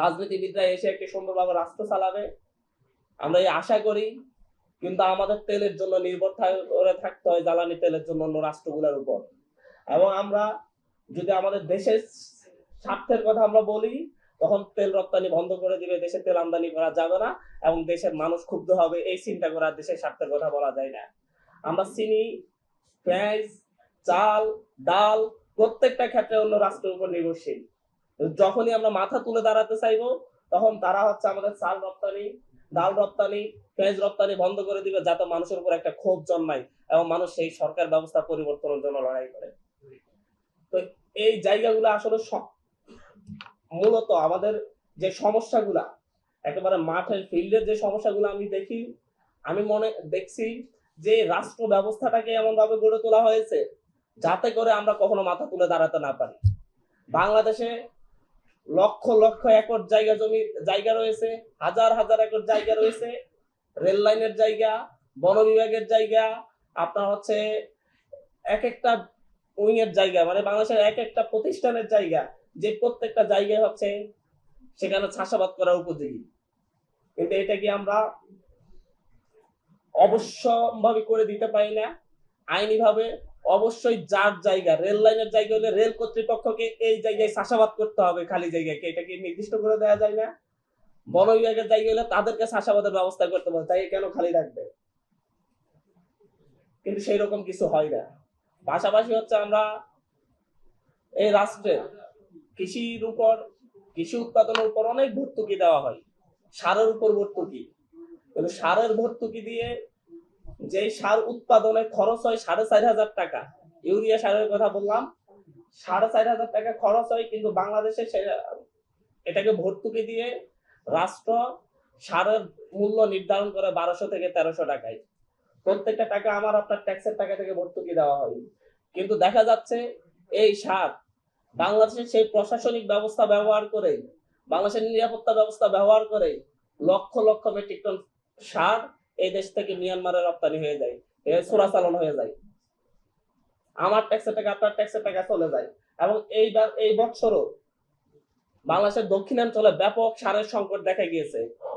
রাজনীতিবিদরা এসে একটি সুন্দরভাবে রাষ্ট্র চালাবে। আমরা এই আশা করি, কিন্তু আমাদের তেলের জন্য নির্ভর করে থাকতে হয় জ্বালানি তেলের জন্য অন্য রাষ্ট্রগুলোর উপর। এবং আমরা যদি আমাদের দেশের স্বার্থের কথা আমরা বলি, তখন তেল রপ্তানি বন্ধ করে দিবে দেশে তেল আমদানি করা যাবে না এবং দেশের মানুষ ক্ষুব্ধ হবে, এই চিন্তা করে দেশের স্বার্থের কথা বলা যায় না। আমরা চিনি, পেঁয়াজ, চাল, ডাল প্রত্যেকটা ক্ষেত্রে অন্য রাষ্ট্রের উপর নির্ভরশীল। যখনই আমরা মাথা তুলে দাঁড়াতে চাইব, তখন তারা হচ্ছে আমাদের চাল রপ্তানি, ডাল রপ্তানি, পেঁয়াজ রপ্তানি বন্ধ করে দিবে যাতে মানুষের উপর একটা ক্ষোভ জন্মায় এবং মানুষ সেই সরকার ব্যবস্থা পরিবর্তনের জন্য লড়াই করে। তো এই জায়গাগুলো আসলে মূলত আমাদের যে সমস্যাগুলা, একেবারে মাঠের ফিল্ডের যে সমস্যাগুলো আমি দেখি, আমি মনে দেখছি যে রাষ্ট্র ব্যবস্থাটাকে এমন ভাবে গড়ে তোলা হয়েছে যাতে করে আমরা কখনো মাথা তুলে দাঁড়াতে না পারি। বাংলাদেশে লক্ষ লক্ষ একর জায়গা জমি, জায়গা রয়েছে, হাজার হাজার একর জায়গা রয়েছে, রেল লাইনের জায়গা, বন বিভাগের জায়গা, আপনার হচ্ছে এক একটা উইং এর জায়গা মানে বাংলাদেশের এক একটা প্রতিষ্ঠানের জায়গা, যে প্রত্যেকটা জায়গায় হচ্ছে সেখানে চাষাবাদ করা উপযোগী। কিন্তু এটা কি আমরা অবশ্যম্ভাবী করে দিতে পারি না? আইনি ভাবে অবশ্যই যার জায়গা, রেল লাইনের জায়গা হলে রেল কর্তৃপক্ষকে এই জায়গায় চাষাবাদ করতে হবে, খালি জায়গায় এটা কি নির্দিষ্ট করে দেওয়া যায় না? বন বিভাগের জায়গা হলে তাদেরকে চাষাবাদের ব্যবস্থা করতে হবে তাই কেন খালি রাখবে? কিন্তু সেই রকম কিছু হয় না। পাশাপাশি হচ্ছে আমরা এই রাষ্ট্রে কৃষির উপর, কৃষি উৎপাদনের উপর অনেক ভর্তুকি দেওয়া হয়। সারের উপর ভর্তুকি। কিন্তু সারের ভর্তুকি দিয়ে যে সার উৎপাদনে খরচ হয় সাড়ে চার হাজার টাকা। ইউরিয়া সারের কথা বললাম। সাড়ে চার হাজার টাকা খরচ হয়, কিন্তু বাংলাদেশে এটাকে ভর্তুকি দিয়ে রাষ্ট্র সারের মূল্য নির্ধারণ করে বারোশো থেকে তেরোশো টাকায়। প্রত্যেকটা টাকা আমার আপনার ট্যাক্সের টাকা থেকে ভর্তুকি দেওয়া হয়। কিন্তু দেখা যাচ্ছে এই সার বাংলাদেশের সেই প্রশাসনিক ব্যবস্থা ব্যবহার করে, বাংলাদেশের নিরাপত্তা ব্যবস্থা ব্যবহার করে লক্ষ লক্ষ মেট্রিক টন সার এই দেশ থেকে মিয়ানমারে রপ্তানি হয়ে যায় চোরাচালান হয়ে যায়। আমার ট্যাক্সের টাকা, আপনার ট্যাক্সের টাকা চলে যায়। এবং এইবার, এই বছরও বাংলাদেশের দক্ষিণাঞ্চলে ব্যাপক সারের সংকট দেখা গিয়েছে।